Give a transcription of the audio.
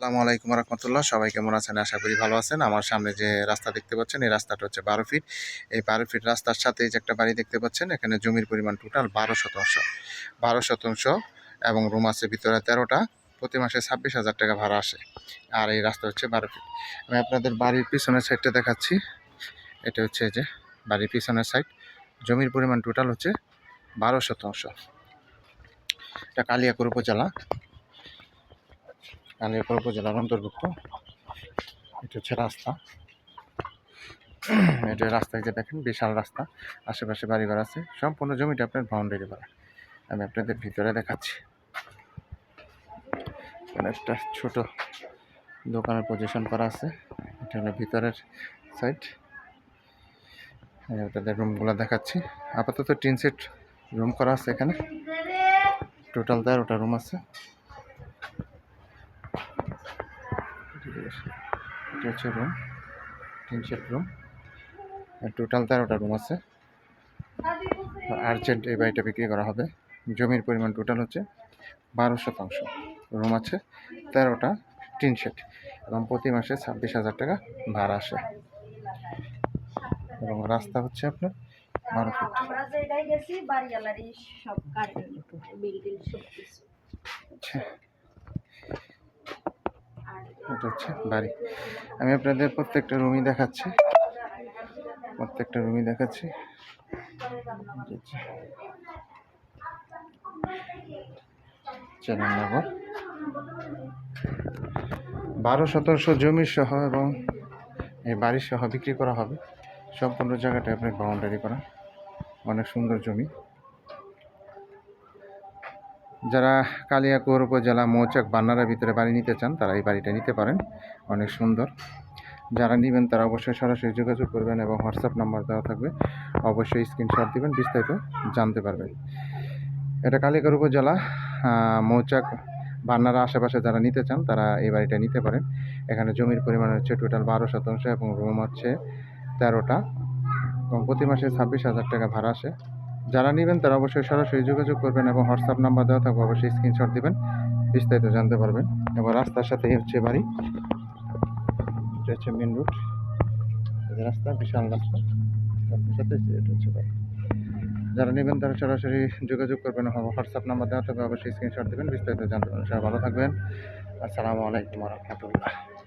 আসসালামু আলাইকুম রহমতুল্লাহ। সবাই কেমন আছেন? আশা করি ভালো আছেন। আমার সামনে যে রাস্তা দেখতে পাচ্ছেন, এই রাস্তাটা হচ্ছে বারো ফিট। এই বারো ফিট রাস্তার সাথে যে একটা বাড়ি দেখতে পাচ্ছেন, এখানে জমির পরিমাণ টোটাল বারো শতাংশ। বারো শতাংশ এবং রুম আছে ভিতরে তেরোটা। প্রতি মাসে ছাব্বিশ হাজার টাকা ভাড়া আসে। আর এই রাস্তা হচ্ছে বারো ফিট। আমি আপনাদের বাড়ির পিছনের সাইডটা দেখাচ্ছি। এটা হচ্ছে যে বাড়ির পিছনের সাইড জমির পরিমাণ টোটাল হচ্ছে বারো শতাংশ। এটা কালিয়াকুর উপজেলা। কালিয়াকুর উপজেলার অন্তর্ভুক্ত। এটা হচ্ছে রাস্তা। এটা রাস্তায় যে দেখেন, বিশাল রাস্তা। আশেপাশে বাড়িঘর আছে। সম্পূর্ণ জমিটা আপনার বাউন্ডারি করা। আমি আপনাদের ভিতরে দেখাচ্ছি। একটা ছোট দোকানের পজিশন করা আছে। এটা হলো ভিতরের সাইড আপনাদের রুমগুলো দেখাচ্ছি। আপাতত টিন সেট রুম করা আছে এখানে। টোটাল তেরোটা রুম আছে। এটা হচ্ছে রুম তিন সেট রুম টোটাল তেরোটা রুম আছে। আর্জেন্ট এই বাড়িটা বিক্রি করা হবে। জমির পরিমাণ টোটাল হচ্ছে বারো শতাংশ। রুম আছে তেরোটা টিন সেট এবং প্রতি মাসে ছাব্বিশ হাজার টাকা ভাড়া আসে। এবং রাস্তা হচ্ছে আপনার বারো ফিট আমরা এটা হচ্ছে, বাড়ি। আমি আপনাদের প্রত্যেকটা রুমই দেখাচ্ছি। প্রত্যেকটা রুমই দেখাচ্ছি। হচ্ছে চেরাননগর বারো শতাংশ জমি সহ এবং এই বাড়ি সহ বিক্রি করা হবে। সম্পূর্ণ জায়গাটা আপনার বাউন্ডারি করা। অনেক সুন্দর জমি। যারা কালিয়াকৈর উপজেলা মৌচাক বান্নারার ভিতরে বাড়ি নিতে চান, তারা এই বাড়িটা নিতে পারেন। অনেক সুন্দর। যারা নেবেন, তারা অবশ্যই সরাসরি যোগাযোগ করবেন এবং হোয়াটসঅ্যাপ নাম্বার দেওয়া থাকবে। অবশ্যই স্ক্রিনশট দিবেন, বিস্তারিত জানতে পারবেন। এটা কালিয়াকৈর উপজেলা মৌচাক বান্নারা আশেপাশে যারা নিতে চান, তারা এই বাড়িটা নিতে পারেন। এখানে জমির পরিমাণ হচ্ছে টোটাল বারো শতাংশ এবং রুম হচ্ছে তেরোটা এবং প্রতি মাসে ছাব্বিশ হাজার টাকা ভাড়া আসে। যারা নেবেন তারা অবশ্যই সরাসরি যোগাযোগ করবেন এবং হোয়াটসঅ্যাপ নাম্বার দেওয়া থাকবে, অবশ্যই স্ক্রিনশট দিবেন। বিস্তারিত জানতে পারবেন। এবং রাস্তার সাথে হচ্ছে বাড়ি। এটা হচ্ছে মেন রুট রাস্তা, বিশাল রাস্তা। সাথে এটা হচ্ছে বাড়ি। যারা নেবেন তারা সরাসরি যোগাযোগ করবেন হোয়াটসঅ্যাপ নাম্বার দেওয়া থাকবে, অবশ্যই স্ক্রিনশট দেবেন। বিস্তারিত জানতে পারবেন। সবাই ভালো থাকবেন। আসসালামু আলাইকুম রহমতুল্লাহ।